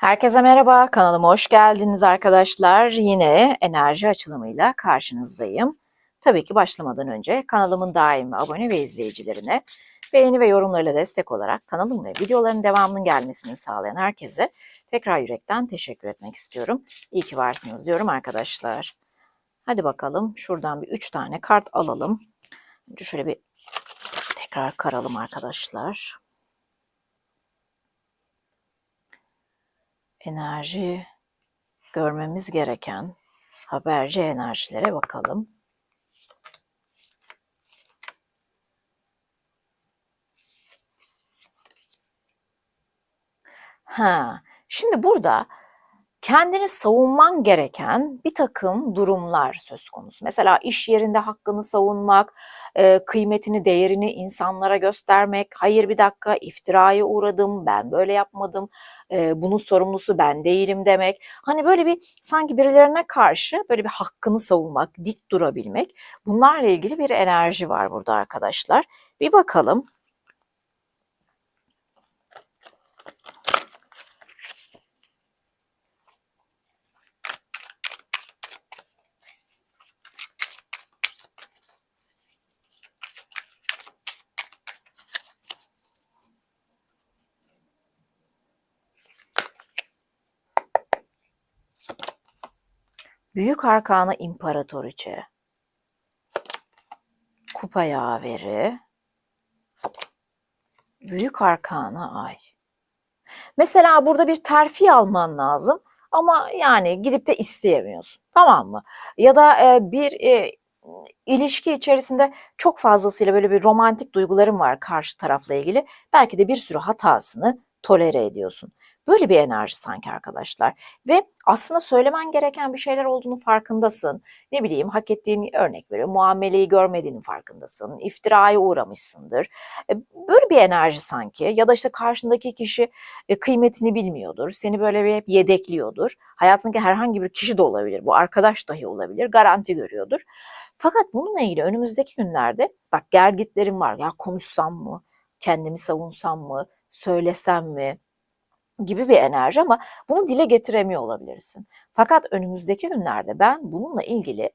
Herkese merhaba, kanalıma hoş geldiniz arkadaşlar. Yine enerji açılımıyla karşınızdayım. Tabii ki başlamadan önce kanalımın daimi abone ve izleyicilerine beğeni ve yorumlarıyla destek olarak kanalım ve videoların devamının gelmesini sağlayan herkese tekrar yürekten teşekkür etmek istiyorum. İyi ki varsınız diyorum arkadaşlar. Hadi bakalım şuradan bir üç tane kart alalım. Önce şöyle bir tekrar karalım arkadaşlar. Enerji görmemiz gereken haberci enerjilere bakalım. Ha, şimdi burada kendini savunman gereken bir takım durumlar söz konusu. Mesela iş yerinde hakkını savunmak, kıymetini, değerini insanlara göstermek. Hayır bir dakika iftiraya uğradım, ben böyle yapmadım, bunun sorumlusu ben değilim demek. Hani böyle bir sanki birilerine karşı böyle bir hakkını savunmak, dik durabilmek. Bunlarla ilgili bir enerji var burada arkadaşlar. Bir bakalım Büyük Arkana İmparatoriçe, Kupa Yaveri, Büyük Arkana Ay. Mesela burada bir terfi alman lazım ama yani gidip de isteyemiyorsun. Tamam mı? Ya da e, bir e, ilişki içerisinde çok fazlasıyla böyle bir romantik duyguların var karşı tarafla ilgili. Belki de bir sürü hatasını tolere ediyorsun. Böyle bir enerji sanki arkadaşlar. Ve aslında söylemen gereken bir şeyler olduğunu farkındasın. Ne bileyim hak ettiğin örnek veriyor. Muameleyi görmediğinin farkındasın. İftiraya uğramışsındır. E, böyle bir enerji sanki. Ya da işte karşındaki kişi e, kıymetini bilmiyordur. Seni böyle bir hep yedekliyordur. Hayatındaki herhangi bir kişi de olabilir. Bu arkadaş dahi olabilir. Garanti görüyordur. Fakat bununla ilgili önümüzdeki günlerde bak gergitlerim var. Ya konuşsam mı? Kendimi savunsam mı? Söylesem mi? Gibi bir enerji ama bunu dile getiremiyor olabilirsin. Fakat önümüzdeki günlerde ben bununla ilgili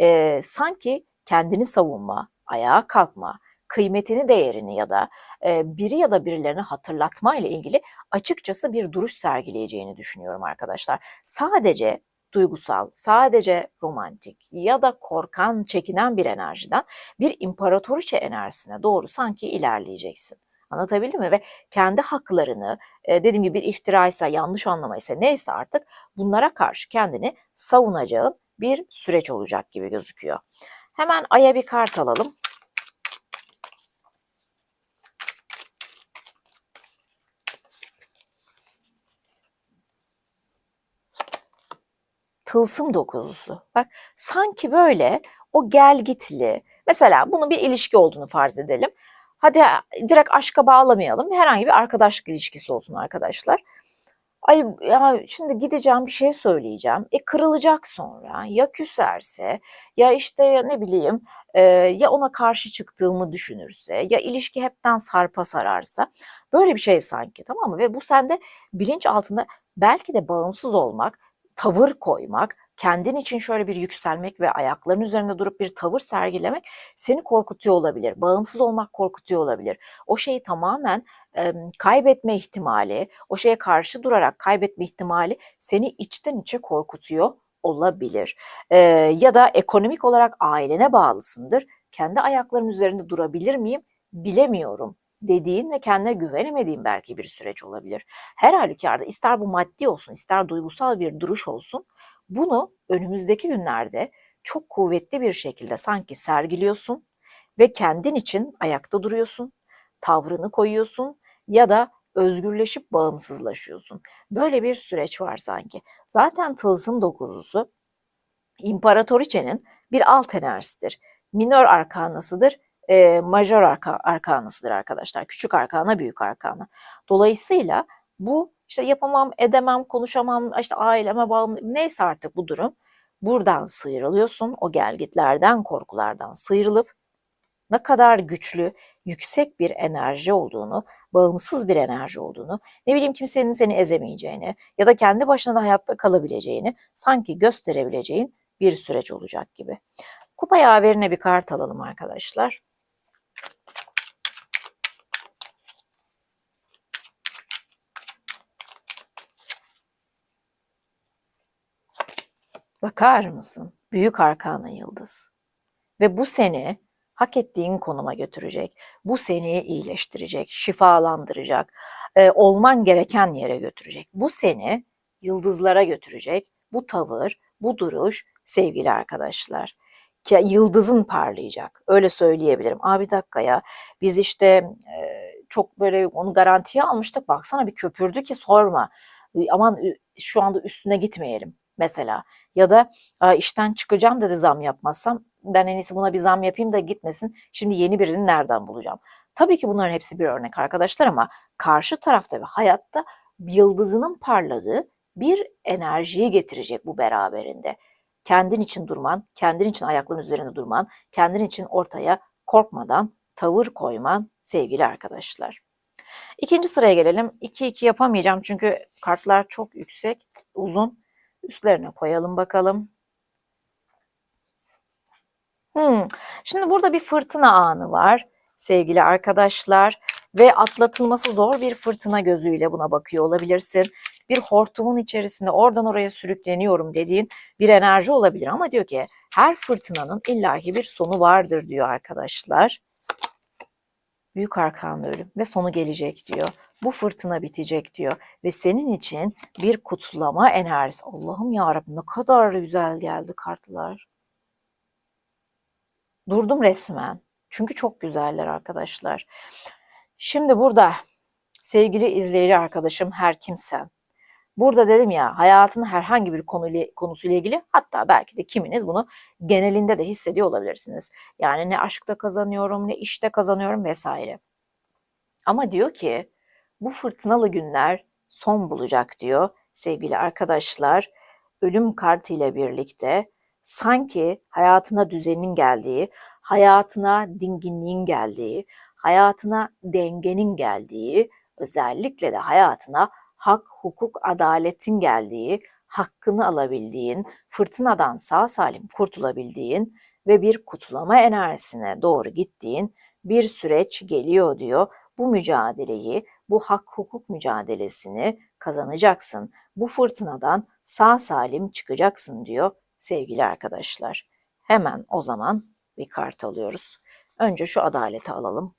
e, sanki kendini savunma, ayağa kalkma, kıymetini, değerini ya da e, biri ya da birilerini hatırlatma ile ilgili açıkçası bir duruş sergileyeceğini düşünüyorum arkadaşlar. Sadece duygusal, sadece romantik ya da korkan, çekinen bir enerjiden bir imparatoriçe enerjisine doğru sanki ilerleyeceksin. Anlatabildim mi? Ve kendi haklarını dediğim gibi bir iftiraysa, yanlış anlamaysa neyse artık bunlara karşı kendini savunacağın bir süreç olacak gibi gözüküyor. Hemen Ay'a bir kart alalım. Tılsım dokuzlusu. Bak sanki böyle o gel gitli. Mesela bunun bir ilişki olduğunu farz edelim. Hadi direkt aşka bağlamayalım. Herhangi bir arkadaşlık ilişkisi olsun arkadaşlar. Ay ya şimdi gideceğim bir şey söyleyeceğim. E kırılacak sonra. Ya küserse ya işte ya ne bileyim e, ya ona karşı çıktığımı düşünürse ya ilişki hepten sarpa sararsa böyle bir şey sanki tamam mı? Ve bu sende bilinç altında belki de bağımsız olmak, tavır koymak, kendin için şöyle bir yükselmek ve ayakların üzerinde durup bir tavır sergilemek seni korkutuyor olabilir. Bağımsız olmak korkutuyor olabilir. O şeyi tamamen e, kaybetme ihtimali, o şeye karşı durarak kaybetme ihtimali seni içten içe korkutuyor olabilir. E, ya da ekonomik olarak ailene bağlısındır. Kendi ayaklarım üzerinde durabilir miyim? Bilemiyorum dediğin ve kendine güvenemediğin belki bir süreç olabilir. Her halükarda ister bu maddi olsun ister duygusal bir duruş olsun bunu önümüzdeki günlerde çok kuvvetli bir şekilde sanki sergiliyorsun ve kendin için ayakta duruyorsun, tavrını koyuyorsun ya da özgürleşip bağımsızlaşıyorsun. Böyle bir süreç var sanki. Zaten tılsım dokuzusu imparatoriçenin bir alt enerjisidir. Minör arkanasıdır, e, majör arka, arkanasıdır arkadaşlar. Küçük arkana, büyük arkana. Dolayısıyla bu işte yapamam, edemem, konuşamam, işte aileme bağlı neyse artık bu durum. Buradan sıyrılıyorsun, o gelgitlerden, korkulardan sıyrılıp ne kadar güçlü, yüksek bir enerji olduğunu bağımsız bir enerji olduğunu, ne bileyim kimsenin seni ezemeyeceğini ya da kendi başına da hayatta kalabileceğini sanki gösterebileceğin bir süreç olacak gibi. Kupa yaverine bir kart alalım arkadaşlar. Bakar mısın? Büyük arkana yıldız. Ve bu seni hak ettiğin konuma götürecek. Bu seni iyileştirecek, şifalandıracak, e, olman gereken yere götürecek. Bu seni yıldızlara götürecek. Bu tavır, bu duruş sevgili arkadaşlar. Yıldızın parlayacak. Öyle söyleyebilirim. Abi bir dakika ya biz işte e, çok böyle onu garantiye almıştık. Baksana bir köpürdü ki sorma. Aman şu anda üstüne gitmeyelim mesela. Ya da işten çıkacağım dedi zam yapmazsam ben en iyisi buna bir zam yapayım da gitmesin. Şimdi yeni birini nereden bulacağım? Tabii ki bunların hepsi bir örnek arkadaşlar ama karşı tarafta ve hayatta yıldızının parladığı bir enerjiyi getirecek bu beraberinde. Kendin için durman, kendin için ayakların üzerinde durman, kendin için ortaya korkmadan tavır koyman sevgili arkadaşlar. İkinci sıraya gelelim. 2-2 yapamayacağım çünkü kartlar çok yüksek, uzun. Üstlerine koyalım bakalım. Hmm. Şimdi burada bir fırtına anı var sevgili arkadaşlar ve atlatılması zor bir fırtına gözüyle buna bakıyor olabilirsin. Bir hortumun içerisinde oradan oraya sürükleniyorum dediğin bir enerji olabilir ama diyor ki her fırtınanın illaki bir sonu vardır diyor arkadaşlar. Büyük arkanlı ölüm ve sonu gelecek diyor. Bu fırtına bitecek diyor ve senin için bir kutlama enerjisi. Allah'ım ya ne kadar güzel geldi kartlar. Durdum resmen. Çünkü çok güzeller arkadaşlar. Şimdi burada sevgili izleyici arkadaşım her kimsen. Burada dedim ya hayatın herhangi bir konuyla, konusuyla ilgili hatta belki de kiminiz bunu genelinde de hissediyor olabilirsiniz. Yani ne aşkta kazanıyorum ne işte kazanıyorum vesaire. Ama diyor ki bu fırtınalı günler son bulacak diyor sevgili arkadaşlar. Ölüm kartıyla birlikte sanki hayatına düzenin geldiği, hayatına dinginliğin geldiği, hayatına dengenin geldiği, özellikle de hayatına hak, hukuk, adaletin geldiği, hakkını alabildiğin, fırtınadan sağ salim kurtulabildiğin ve bir kutlama enerjisine doğru gittiğin bir süreç geliyor diyor. Bu mücadeleyi, bu hak hukuk mücadelesini kazanacaksın. Bu fırtınadan sağ salim çıkacaksın diyor sevgili arkadaşlar. Hemen o zaman bir kart alıyoruz. Önce şu adaleti alalım.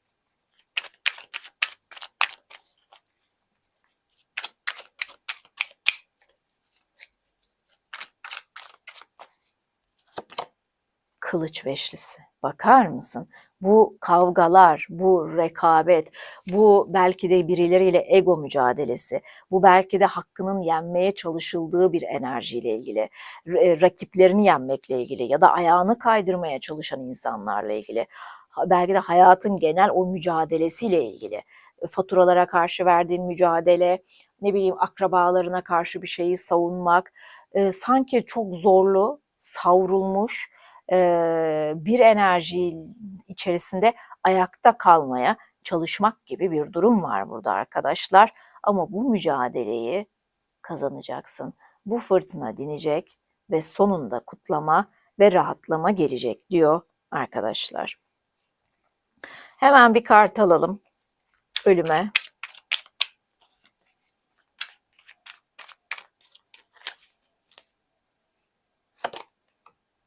Kılıç beşlisi. Bakar mısın? Bu kavgalar, bu rekabet, bu belki de birileriyle ego mücadelesi, bu belki de hakkının yenmeye çalışıldığı bir enerjiyle ilgili, e, rakiplerini yenmekle ilgili ya da ayağını kaydırmaya çalışan insanlarla ilgili, belki de hayatın genel o mücadelesiyle ilgili, e, faturalara karşı verdiğin mücadele, ne bileyim akrabalarına karşı bir şeyi savunmak, e, sanki çok zorlu, savrulmuş, bir enerji içerisinde ayakta kalmaya çalışmak gibi bir durum var burada arkadaşlar. Ama bu mücadeleyi kazanacaksın. Bu fırtına dinecek ve sonunda kutlama ve rahatlama gelecek diyor arkadaşlar. Hemen bir kart alalım ölüme.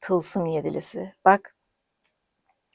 Tılsım yedilisi. Bak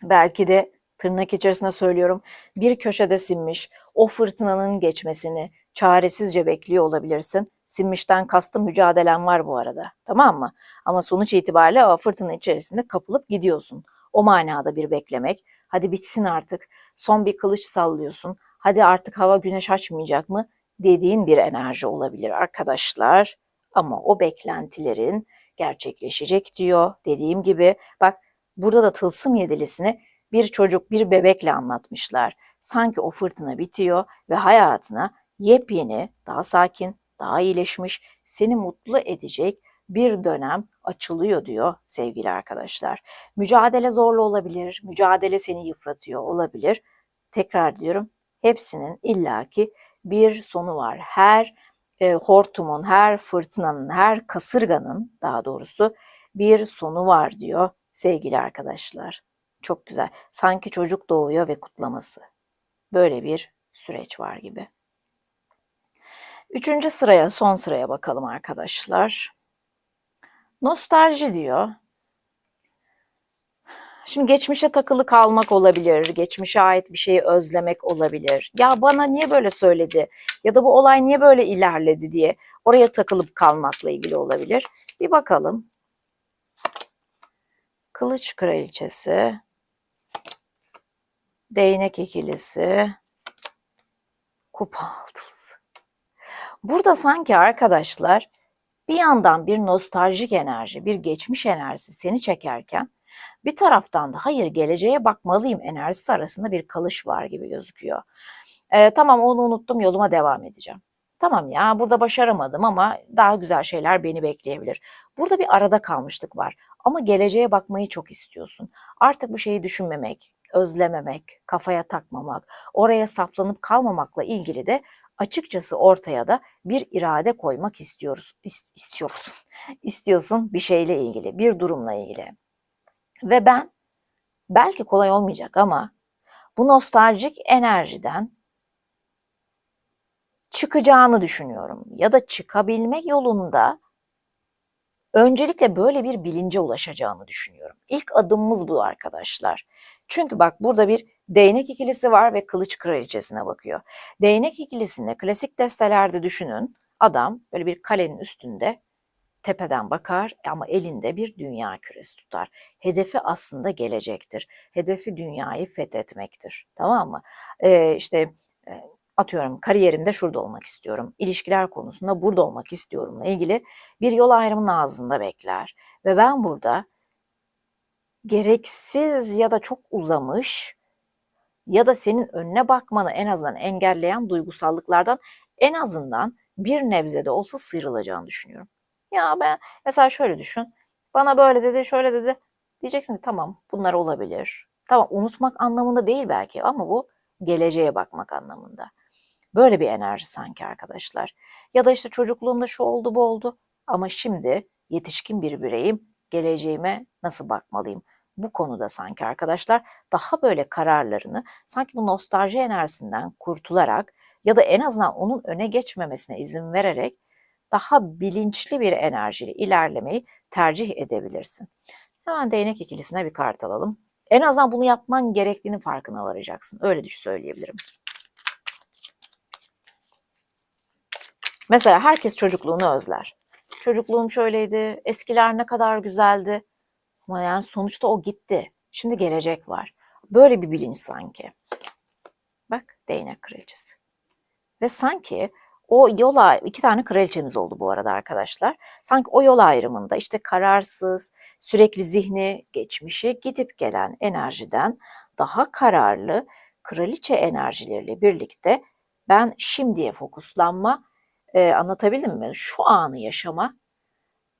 belki de tırnak içerisinde söylüyorum bir köşede sinmiş o fırtınanın geçmesini çaresizce bekliyor olabilirsin. Sinmişten kastım mücadelen var bu arada tamam mı? Ama sonuç itibariyle o fırtına içerisinde kapılıp gidiyorsun. O manada bir beklemek. Hadi bitsin artık. Son bir kılıç sallıyorsun. Hadi artık hava güneş açmayacak mı? Dediğin bir enerji olabilir arkadaşlar. Ama o beklentilerin gerçekleşecek diyor. Dediğim gibi bak burada da tılsım yedilisini bir çocuk bir bebekle anlatmışlar. Sanki o fırtına bitiyor ve hayatına yepyeni, daha sakin, daha iyileşmiş, seni mutlu edecek bir dönem açılıyor diyor sevgili arkadaşlar. Mücadele zorlu olabilir, mücadele seni yıpratıyor olabilir. Tekrar diyorum hepsinin illaki bir sonu var. Her e, hortumun, her fırtınanın, her kasırganın daha doğrusu bir sonu var diyor sevgili arkadaşlar. Çok güzel. Sanki çocuk doğuyor ve kutlaması. Böyle bir süreç var gibi. Üçüncü sıraya, son sıraya bakalım arkadaşlar. Nostalji diyor. Şimdi geçmişe takılı kalmak olabilir, geçmişe ait bir şeyi özlemek olabilir. Ya bana niye böyle söyledi ya da bu olay niye böyle ilerledi diye oraya takılıp kalmakla ilgili olabilir. Bir bakalım. Kılıç kraliçesi, değnek ikilisi, kupa altısı. Burada sanki arkadaşlar bir yandan bir nostaljik enerji, bir geçmiş enerjisi seni çekerken bir taraftan da hayır geleceğe bakmalıyım enerjisi arasında bir kalış var gibi gözüküyor. Ee, tamam onu unuttum yoluma devam edeceğim. Tamam ya burada başaramadım ama daha güzel şeyler beni bekleyebilir. Burada bir arada kalmışlık var ama geleceğe bakmayı çok istiyorsun. Artık bu şeyi düşünmemek, özlememek, kafaya takmamak, oraya saplanıp kalmamakla ilgili de açıkçası ortaya da bir irade koymak istiyoruz. istiyorsun. İstiyorsun bir şeyle ilgili, bir durumla ilgili. Ve ben belki kolay olmayacak ama bu nostaljik enerjiden çıkacağını düşünüyorum. Ya da çıkabilmek yolunda öncelikle böyle bir bilince ulaşacağını düşünüyorum. İlk adımımız bu arkadaşlar. Çünkü bak burada bir değnek ikilisi var ve kılıç kraliçesine bakıyor. Değnek ikilisinde klasik destelerde düşünün adam böyle bir kalenin üstünde tepeden bakar ama elinde bir dünya küresi tutar. Hedefi aslında gelecektir. Hedefi dünyayı fethetmektir. Tamam mı? Ee, işte atıyorum kariyerimde şurada olmak istiyorum. İlişkiler konusunda burada olmak istiyorumla ilgili bir yol ayrımının ağzında bekler. Ve ben burada gereksiz ya da çok uzamış ya da senin önüne bakmanı en azından engelleyen duygusallıklardan en azından bir nebze de olsa sıyrılacağını düşünüyorum. Ya ben mesela şöyle düşün. Bana böyle dedi, şöyle dedi. Diyeceksin ki tamam bunlar olabilir. Tamam unutmak anlamında değil belki ama bu geleceğe bakmak anlamında. Böyle bir enerji sanki arkadaşlar. Ya da işte çocukluğumda şu oldu bu oldu ama şimdi yetişkin bir bireyim. Geleceğime nasıl bakmalıyım? Bu konuda sanki arkadaşlar daha böyle kararlarını sanki bu nostalji enerjisinden kurtularak ya da en azından onun öne geçmemesine izin vererek daha bilinçli bir enerjiyle ilerlemeyi tercih edebilirsin. Hemen değnek ikilisine bir kart alalım. En azından bunu yapman gerektiğini farkına varacaksın. Öyle düş söyleyebilirim. Mesela herkes çocukluğunu özler. Çocukluğum şöyleydi, eskiler ne kadar güzeldi. Ama yani sonuçta o gitti. Şimdi gelecek var. Böyle bir bilinç sanki. Bak değnek kraliçesi. Ve sanki o yol iki tane kraliçemiz oldu bu arada arkadaşlar. Sanki o yol ayrımında işte kararsız, sürekli zihni geçmişe gidip gelen enerjiden daha kararlı kraliçe enerjileriyle birlikte ben şimdiye fokuslanma e, anlatabildim mi? Şu anı yaşama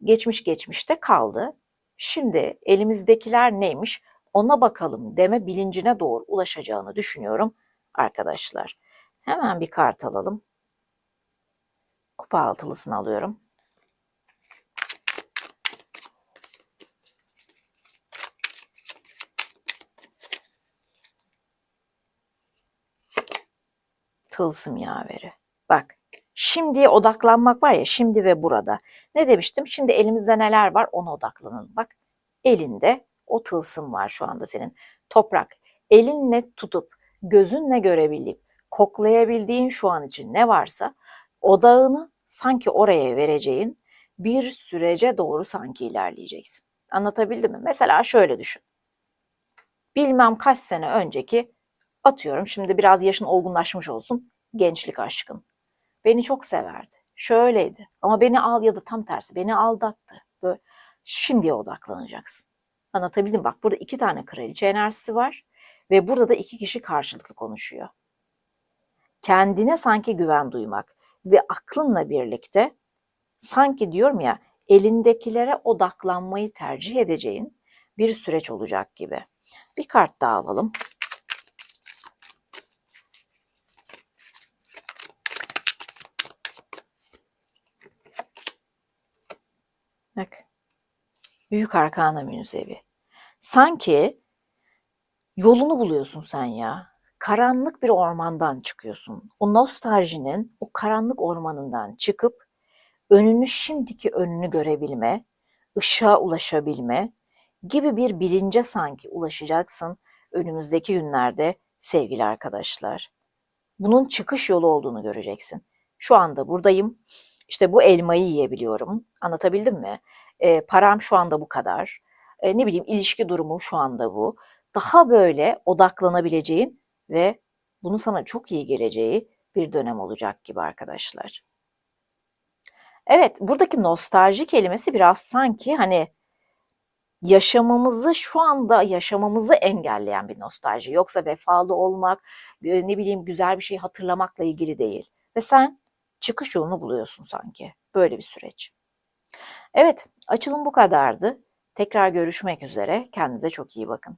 geçmiş geçmişte kaldı. Şimdi elimizdekiler neymiş ona bakalım deme bilincine doğru ulaşacağını düşünüyorum arkadaşlar. Hemen bir kart alalım. Kupa altılısını alıyorum. Tılsım yaveri. Bak şimdiye odaklanmak var ya şimdi ve burada. Ne demiştim? Şimdi elimizde neler var ona odaklanın. Bak elinde o tılsım var şu anda senin. Toprak. Elinle tutup gözünle görebilip koklayabildiğin şu an için ne varsa odağını sanki oraya vereceğin bir sürece doğru sanki ilerleyeceksin. Anlatabildim mi? Mesela şöyle düşün. Bilmem kaç sene önceki atıyorum şimdi biraz yaşın olgunlaşmış olsun gençlik aşkın. Beni çok severdi. Şöyleydi ama beni al ya da tam tersi beni aldattı. Böyle şimdiye odaklanacaksın. Anlatabildim bak burada iki tane kraliçe enerjisi var ve burada da iki kişi karşılıklı konuşuyor. Kendine sanki güven duymak, ve aklınla birlikte sanki diyorum ya elindekilere odaklanmayı tercih edeceğin bir süreç olacak gibi. Bir kart daha alalım. Bak. Büyük Arkana Münzevi. Sanki yolunu buluyorsun sen ya. Karanlık bir ormandan çıkıyorsun. O nostaljinin o karanlık ormanından çıkıp önünü şimdiki önünü görebilme, ışığa ulaşabilme gibi bir bilince sanki ulaşacaksın önümüzdeki günlerde sevgili arkadaşlar. Bunun çıkış yolu olduğunu göreceksin. Şu anda buradayım. İşte bu elmayı yiyebiliyorum. Anlatabildim mi? E, param şu anda bu kadar. E, ne bileyim ilişki durumu şu anda bu. Daha böyle odaklanabileceğin ve bunun sana çok iyi geleceği bir dönem olacak gibi arkadaşlar. Evet, buradaki nostalji kelimesi biraz sanki hani yaşamamızı şu anda yaşamamızı engelleyen bir nostalji. Yoksa vefalı olmak, e, ne bileyim güzel bir şey hatırlamakla ilgili değil. Ve sen çıkış yolunu buluyorsun sanki. Böyle bir süreç. Evet, açılım bu kadardı. Tekrar görüşmek üzere. Kendinize çok iyi bakın.